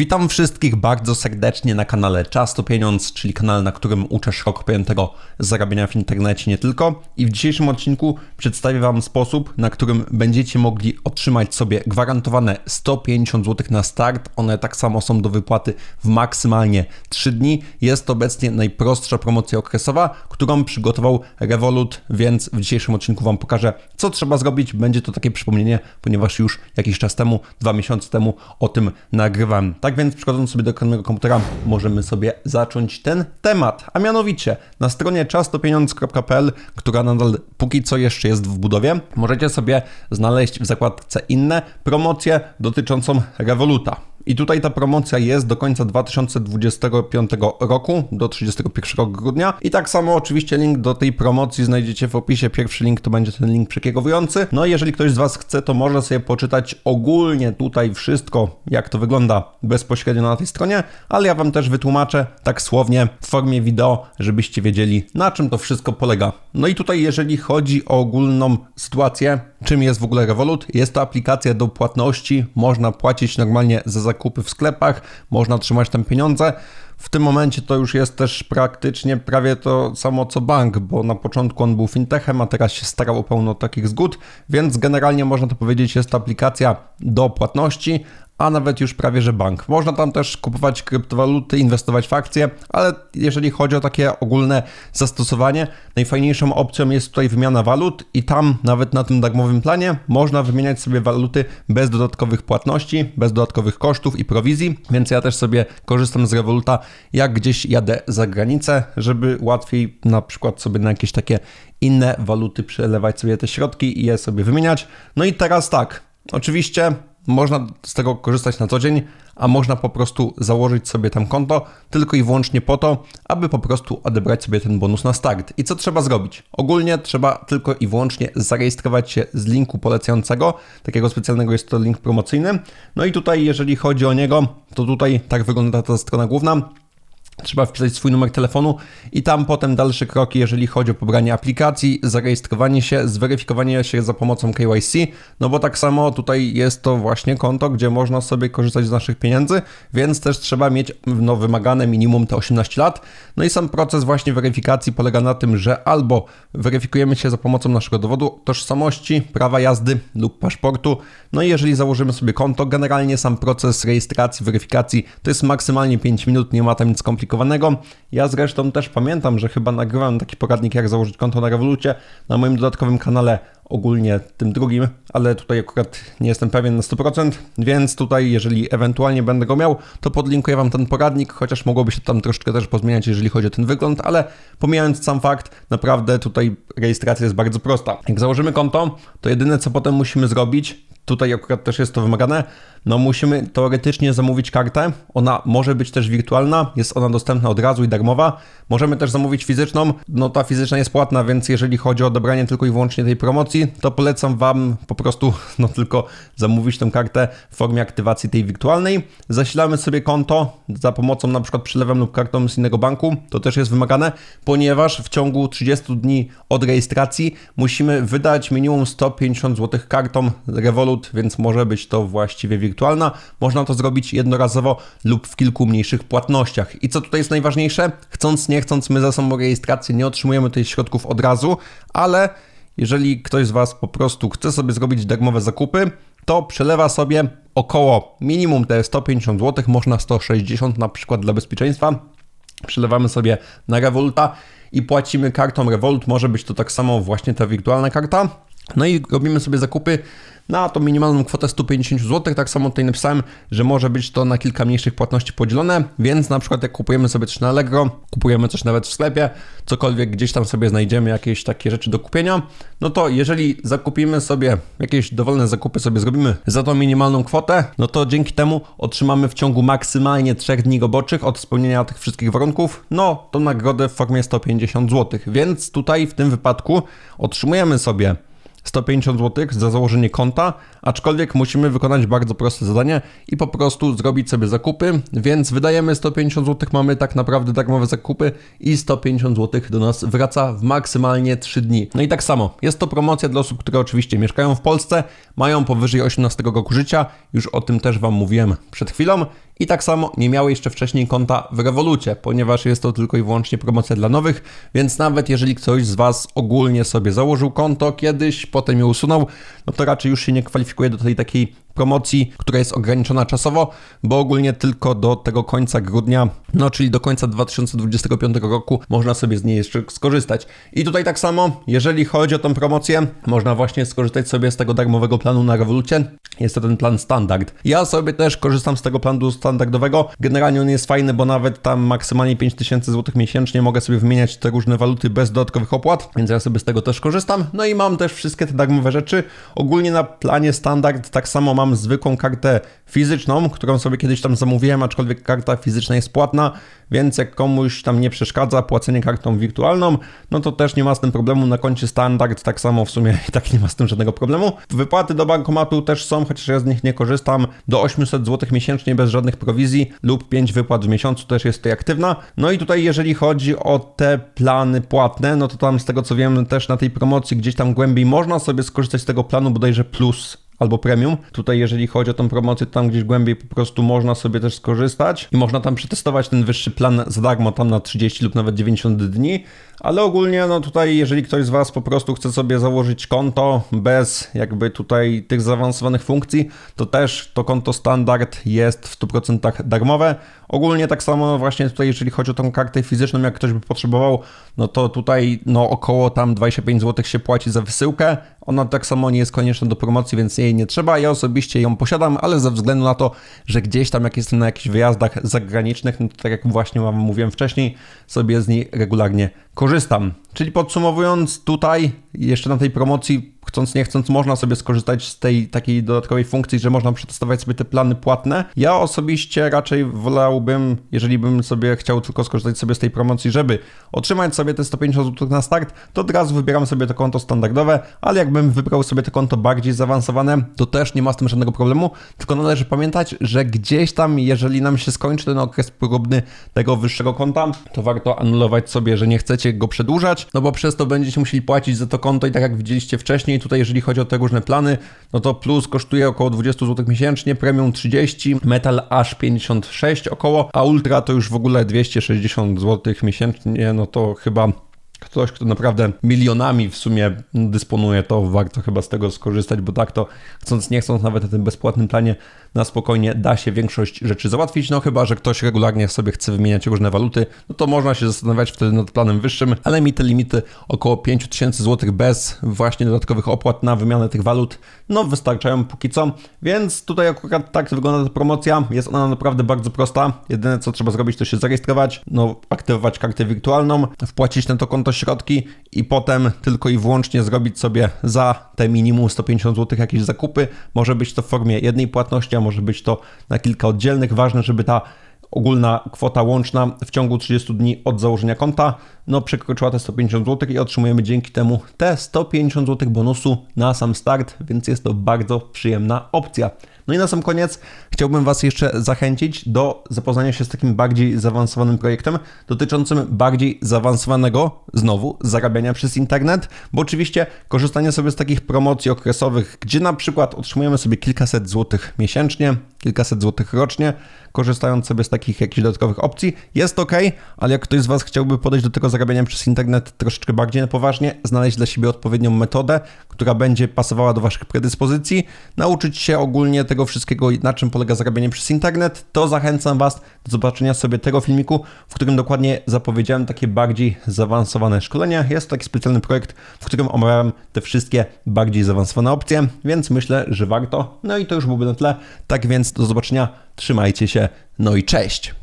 Witam wszystkich bardzo serdecznie na kanale Czas to Pieniądz, czyli kanale, na którym uczę szeroko pojętego zarabiania w internecie nie tylko. I w dzisiejszym odcinku przedstawię Wam sposób, na którym będziecie mogli otrzymać sobie gwarantowane 150 zł na start. One tak samo są do wypłaty w maksymalnie 3 dni. Jest to obecnie najprostsza promocja okresowa, którą przygotował Revolut, więc w dzisiejszym odcinku Wam pokażę, co trzeba zrobić. Będzie to takie przypomnienie, ponieważ już jakiś czas temu, dwa miesiące temu o tym nagrywam. Tak więc przechodząc sobie do ekranowego komputera, możemy sobie zacząć ten temat, a mianowicie na stronie czastopieniądz.pl, która nadal póki co jeszcze jest w budowie, możecie sobie znaleźć w zakładce inne promocje dotyczącą Revoluta. I tutaj ta promocja jest do końca 2025 roku, do 31 grudnia. I tak samo oczywiście link do tej promocji znajdziecie w opisie. Pierwszy link to będzie ten link przekierowujący. No i jeżeli ktoś z Was chce, to może sobie poczytać ogólnie tutaj wszystko, jak to wygląda bezpośrednio na tej stronie, ale ja Wam też wytłumaczę tak słownie w formie wideo, żebyście wiedzieli, na czym to wszystko polega. No i tutaj, jeżeli chodzi o ogólną sytuację, czym jest w ogóle Revolut? Jest to aplikacja do płatności, można płacić normalnie za zakupy w sklepach, można trzymać tam pieniądze. W tym momencie to już jest też praktycznie prawie to samo co bank, bo na początku on był fintechem, a teraz się starał o pełno takich zgód, więc generalnie można to powiedzieć, jest to aplikacja do płatności, a nawet już prawie że bank. Można tam też kupować kryptowaluty, inwestować w akcje, ale jeżeli chodzi o takie ogólne zastosowanie, najfajniejszą opcją jest tutaj wymiana walut i tam nawet na tym darmowym planie można wymieniać sobie waluty bez dodatkowych płatności, bez dodatkowych kosztów i prowizji, więc ja też sobie korzystam z Revoluta, jak gdzieś jadę za granicę, żeby łatwiej na przykład sobie na jakieś takie inne waluty przelewać sobie te środki i je sobie wymieniać. No i teraz tak, oczywiście można z tego korzystać na co dzień, a można po prostu założyć sobie tam konto tylko i wyłącznie po to, aby po prostu odebrać sobie ten bonus na start. I co trzeba zrobić? Ogólnie trzeba tylko i wyłącznie zarejestrować się z linku polecającego, takiego specjalnego jest to link promocyjny. No i tutaj, jeżeli chodzi o niego, to tutaj tak wygląda ta strona główna. Trzeba wpisać swój numer telefonu i tam potem dalsze kroki, jeżeli chodzi o pobranie aplikacji, zarejestrowanie się, zweryfikowanie się za pomocą KYC, no bo tak samo tutaj jest to właśnie konto, gdzie można sobie korzystać z naszych pieniędzy, więc też trzeba mieć no, wymagane minimum te 18 lat. No i sam proces właśnie weryfikacji polega na tym, że albo weryfikujemy się za pomocą naszego dowodu tożsamości, prawa jazdy lub paszportu, no i jeżeli założymy sobie konto, generalnie sam proces rejestracji, weryfikacji to jest maksymalnie 5 minut, nie ma tam nic skomplikowanego skomplikowanego. Ja zresztą też pamiętam, że chyba nagrywałem taki poradnik, jak założyć konto na Revolucie na moim dodatkowym kanale, ogólnie tym drugim, ale tutaj akurat nie jestem pewien na 100%, więc tutaj, jeżeli ewentualnie będę go miał, to podlinkuję Wam ten poradnik, chociaż mogłoby się tam troszeczkę też pozmieniać, jeżeli chodzi o ten wygląd, ale pomijając sam fakt, naprawdę tutaj rejestracja jest bardzo prosta. Jak założymy konto, to jedyne co potem musimy zrobić, tutaj akurat też jest to wymagane, no musimy teoretycznie zamówić kartę. Ona może być też wirtualna, jest ona dostępna od razu i darmowa. Możemy też zamówić fizyczną. No ta fizyczna jest płatna, więc jeżeli chodzi o odebranie tylko i wyłącznie tej promocji, to polecam Wam po prostu no tylko zamówić tę kartę w formie aktywacji tej wirtualnej. Zasilamy sobie konto za pomocą na przykład przelewem lub kartą z innego banku. To też jest wymagane, ponieważ w ciągu 30 dni od rejestracji musimy wydać minimum 150 zł kartą Revolut, więc może być to właściwie wirtualna. Można to zrobić jednorazowo lub w kilku mniejszych płatnościach. I co tutaj jest najważniejsze? Chcąc, nie chcąc, my za samą rejestrację nie otrzymujemy tych środków od razu, ale jeżeli ktoś z Was po prostu chce sobie zrobić darmowe zakupy, to przelewa sobie około minimum te 150 zł, można 160 na przykład dla bezpieczeństwa. Przelewamy sobie na Revoluta i płacimy kartą Revolut. Może być to tak samo właśnie ta wirtualna karta. No i robimy sobie zakupy na tą minimalną kwotę 150 zł. Tak samo tutaj napisałem, że może być to na kilka mniejszych płatności podzielone, więc na przykład jak kupujemy sobie coś na Allegro, kupujemy coś nawet w sklepie, cokolwiek gdzieś tam sobie znajdziemy jakieś takie rzeczy do kupienia, no to jeżeli zakupimy sobie jakieś dowolne zakupy sobie zrobimy za tą minimalną kwotę, no to dzięki temu otrzymamy w ciągu maksymalnie 3 dni roboczych od spełnienia tych wszystkich warunków, no to nagrodę w formie 150 zł. Więc tutaj w tym wypadku otrzymujemy sobie 150 zł za założenie konta, aczkolwiek musimy wykonać bardzo proste zadanie i po prostu zrobić sobie zakupy, więc wydajemy 150 zł, mamy tak naprawdę darmowe zakupy i 150 zł do nas wraca w maksymalnie 3 dni. No i tak samo, jest to promocja dla osób, które oczywiście mieszkają w Polsce, mają powyżej 18 roku życia, już o tym też Wam mówiłem przed chwilą i tak samo nie miały jeszcze wcześniej konta w Revolucie, ponieważ jest to tylko i wyłącznie promocja dla nowych, więc nawet jeżeli ktoś z Was ogólnie sobie założył konto kiedyś, potem je usunął, no to raczej już się nie kwalifikuje do tej takiej promocji, która jest ograniczona czasowo, bo ogólnie tylko do tego końca grudnia, no czyli do końca 2025 roku można sobie z niej jeszcze skorzystać. I tutaj tak samo, jeżeli chodzi o tą promocję, można właśnie skorzystać sobie z tego darmowego planu na Revolucie. Jest to ten plan standard. Ja sobie też korzystam z tego planu standardowego. Generalnie on jest fajny, bo nawet tam maksymalnie 5000 zł miesięcznie mogę sobie wymieniać te różne waluty bez dodatkowych opłat, więc ja sobie z tego też korzystam. No i mam też wszystkie te darmowe rzeczy. Ogólnie na planie standard tak samo mam zwykłą kartę fizyczną, którą sobie kiedyś tam zamówiłem, aczkolwiek karta fizyczna jest płatna, więc jak komuś tam nie przeszkadza płacenie kartą wirtualną, no to też nie ma z tym problemu. Na koncie standard tak samo w sumie i tak nie ma z tym żadnego problemu. Wypłaty do bankomatu też są, chociaż ja z nich nie korzystam. Do 800 zł miesięcznie bez żadnych prowizji lub 5 wypłat w miesiącu też jest tutaj aktywna. No i tutaj jeżeli chodzi o te plany płatne, no to tam z tego co wiem też na tej promocji gdzieś tam głębiej można sobie skorzystać z tego planu bodajże plus albo premium. Tutaj jeżeli chodzi o tą promocję, tam gdzieś głębiej po prostu można sobie też skorzystać i można tam przetestować ten wyższy plan za darmo tam na 30 lub nawet 90 dni, ale ogólnie no tutaj jeżeli ktoś z Was po prostu chce sobie założyć konto bez jakby tutaj tych zaawansowanych funkcji, to też to konto standard jest w 100% darmowe. Ogólnie tak samo właśnie tutaj jeżeli chodzi o tą kartę fizyczną, jak ktoś by potrzebował, no to tutaj no około tam 25 zł się płaci za wysyłkę. Ona tak samo nie jest konieczna do promocji, więc jej nie trzeba. Ja osobiście ją posiadam, ale ze względu na to, że gdzieś tam jak jestem na jakichś wyjazdach zagranicznych, no to tak jak właśnie wam mówiłem wcześniej, sobie z niej regularnie korzystam. Czyli podsumowując, tutaj jeszcze na tej promocji, chcąc nie chcąc, można sobie skorzystać z tej takiej dodatkowej funkcji, że można przetestować sobie te plany płatne. Ja osobiście raczej wolałbym, jeżeli bym sobie chciał tylko skorzystać sobie z tej promocji, żeby otrzymać sobie te 150 zł na start, to od razu wybieram sobie to konto standardowe, ale jakbym wybrał sobie to konto bardziej zaawansowane, to też nie ma z tym żadnego problemu, tylko należy pamiętać, że gdzieś tam, jeżeli nam się skończy ten okres próbny tego wyższego konta, to warto anulować sobie, że nie chcecie go przedłużać, no bo przez to będziecie musieli płacić za to konto i tak jak widzieliście wcześniej, tutaj jeżeli chodzi o te różne plany, no to plus kosztuje około 20 zł miesięcznie, premium 30, metal aż 56 około, a ultra to już w ogóle 260 zł miesięcznie, no to chyba ktoś, kto naprawdę milionami w sumie dysponuje, to warto chyba z tego skorzystać, bo tak to chcąc nie chcąc nawet na tym bezpłatnym planie na spokojnie da się większość rzeczy załatwić, no chyba, że ktoś regularnie sobie chce wymieniać różne waluty, no to można się zastanawiać wtedy nad planem wyższym, ale mi te limity około 5000 zł bez właśnie dodatkowych opłat na wymianę tych walut, no wystarczają póki co, więc tutaj akurat tak wygląda ta promocja, jest ona naprawdę bardzo prosta, jedyne co trzeba zrobić to się zarejestrować, no aktywować kartę wirtualną, wpłacić na to konto środki i potem tylko i wyłącznie zrobić sobie za te minimum 150 zł jakieś zakupy, może być to w formie jednej płatności, może być to na kilka oddzielnych. Ważne, żeby ta ogólna kwota łączna w ciągu 30 dni od założenia konta no, przekroczyła te 150 zł i otrzymujemy dzięki temu te 150 zł bonusu na sam start, więc jest to bardzo przyjemna opcja. No i na sam koniec chciałbym Was jeszcze zachęcić do zapoznania się z takim bardziej zaawansowanym projektem dotyczącym bardziej zaawansowanego, znowu, zarabiania przez internet, bo oczywiście korzystanie sobie z takich promocji okresowych, gdzie na przykład otrzymujemy sobie kilkaset złotych miesięcznie, kilkaset złotych rocznie, korzystając sobie z takich jakichś dodatkowych opcji, jest ok, ale jak ktoś z Was chciałby podejść do tego zarabiania przez internet troszeczkę bardziej na poważnie, znaleźć dla siebie odpowiednią metodę, która będzie pasowała do Waszych predyspozycji, nauczyć się ogólnie tego wszystkiego, na czym polega zarabianie przez internet, to zachęcam Was do zobaczenia sobie tego filmiku, w którym dokładnie zapowiedziałem takie bardziej zaawansowane szkolenia. Jest to taki specjalny projekt, w którym omawiałem te wszystkie bardziej zaawansowane opcje, więc myślę, że warto. No i to już byłoby na tle. Tak do zobaczenia, trzymajcie się, no i cześć!